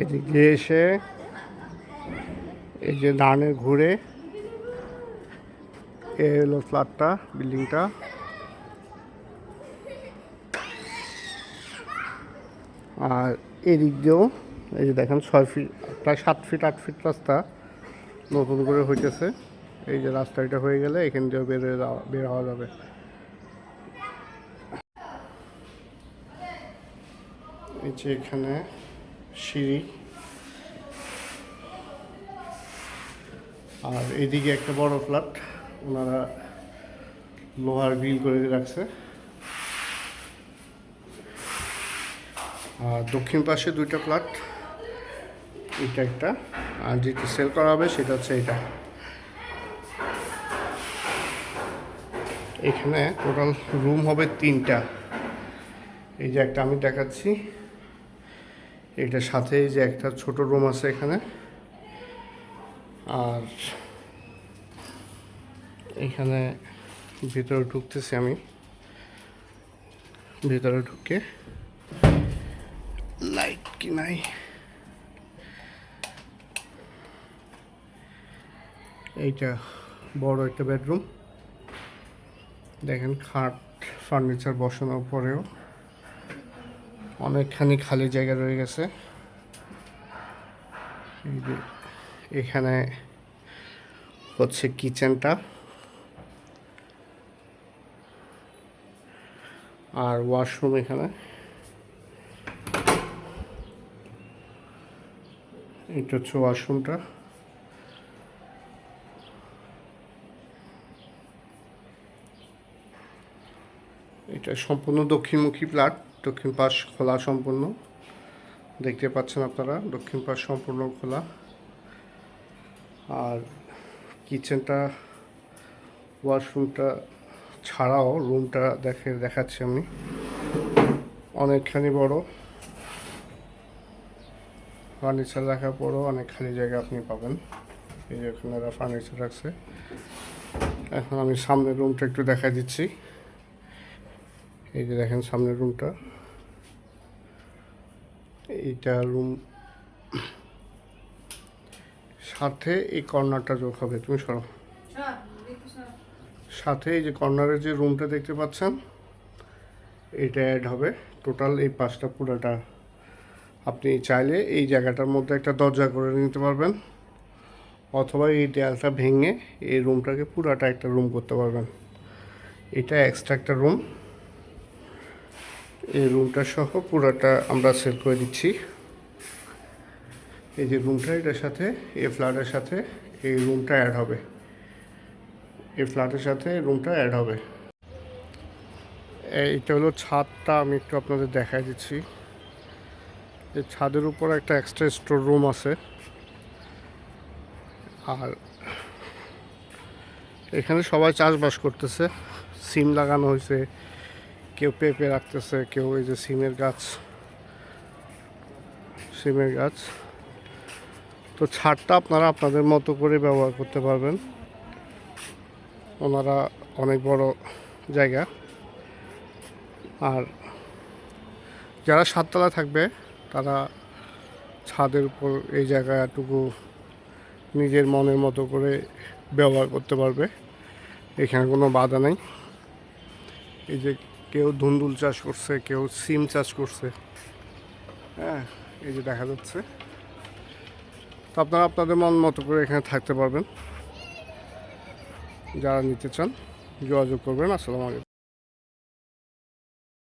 এদিকে এসে এই যে ধানে ঘুরে এ হলো ফ্ল্যাটটা, বিল্ডিংটা। আর এদিক দিয়েও, এই যে দেখেন, ছয় ফিট, প্রায় সাত ফিট, আট ফিট রাস্তা নতুন করে হইতেছে। এই যে রাস্তাটা হয়ে গেলে এখান দিয়েও বেরোয় বের হওয়া যাবে। এই যে এখানে সিঁড়ি। আর এদিকে একটা বড় ফ্ল্যাট, ওনারা লোহার গ্রিল করে রাখছে। আর দক্ষিণ পাশে দুইটা ফ্ল্যাট, এটা একটা। আর যেটা সেল করা হবে সেটা হচ্ছে এটা। এখানে টোটাল রুম হবে তিনটা। এই যে একটা আমি দেখাচ্ছি। এটার সাথে যে একটা ছোট রুম আছে এখানে। আর এখানে ভিতরে ঢুকতেছি আমি। ভিতরে ঢুকে লাইট কি নাই। এইটা বড় একটা বেডরুম। দেখেন খাট, ফার্নিচার বসানোর পরেও। অনেকখানি খালি জায়গা রয়ে গেছে। এখানে হচ্ছে কিচেনটা। আর ওয়াশরুম এখানে। এটা হচ্ছে ওয়াশরুমটা। এটা সম্পূর্ণ দক্ষিণমুখী ফ্ল্যাট। দক্ষিণ পাশ খোলা সম্পূর্ণ। দেখতে পাচ্ছেন আপনারা, দক্ষিণ পাশ সম্পূর্ণ খোলা। আর কিচেনটা, ওয়াশরুমটা ছাড়াও রুমটা দেখে, দেখাচ্ছি আমি। অনেকখানি বড়। ফার্নিচার রাখার পরও অনেক খালি জায়গা আপনি পাবেন। এই যে এরা ফার্নিচার রাখছে। এখন আমি সামনের রুমটা একটু দেখা দিচ্ছি। এই যে দেখেন সামনের রুমটা এইটা রুম সাথে এই কর্নারটা যোগ হবে। তুমি সরো সাথে এই যে কর্নারের যে রুমটা দেখতে পাচ্ছেন এটা অ্যাড হবে। টোটাল এই পাঁচটা পুরোটা আপনি চাইলে এই জায়গাটার মধ্যে একটা দরজা করে নিতে পারবেন। অথবা এই দেয়ালটা ভেঙে এই রুমটাকে পুরাটা একটা রুম করতে পারবেন। এটা এক্সট্রা একটা রুম এই রুমটা সহ পুরাটা আমরা সেল করে দিচ্ছি। এই যে রুমটা এটার সাথে, এই ফ্ল্যাটের সাথে এই রুমটা অ্যাড হবে। এই ফ্ল্যাটের সাথে রুমটা অ্যাড হবে। এইটা হলো ছাদটা, আমি একটু আপনাদের দেখাই দিচ্ছি। এই ছাদের উপর একটা এক্সট্রা স্টোর রুম আছে। আর এখানে সবাই চাষবাস করতেছে। সিম লাগানো হয়েছে। কেউ পেঁপে রাখতেছে, কেউ এই যে সিমের গাছ। সিমের গাছ। তো ছাদটা আপনারা আপনাদের মতো করে ব্যবহার করতে পারবেন। ওনারা অনেক বড় জায়গা। আর যারা সাততলা থাকবে, তারা ছাদের উপর এই জায়গাটুকু নিজের মনের মতো করে ব্যবহার করতে পারবে। এখানে কোনো বাধা নেই। এই যে কেউ ধুন্দুল চাষ করছে, কেউ সিম চাষ করছে। হ্যাঁ এই যে দেখা যাচ্ছে। তো আপনারা আপনাদের মন মতো করে এখানে থাকতে পারবেন। যারা নিতে চান, যোগাযোগ করবেন। আসসালামু আলাইকুম।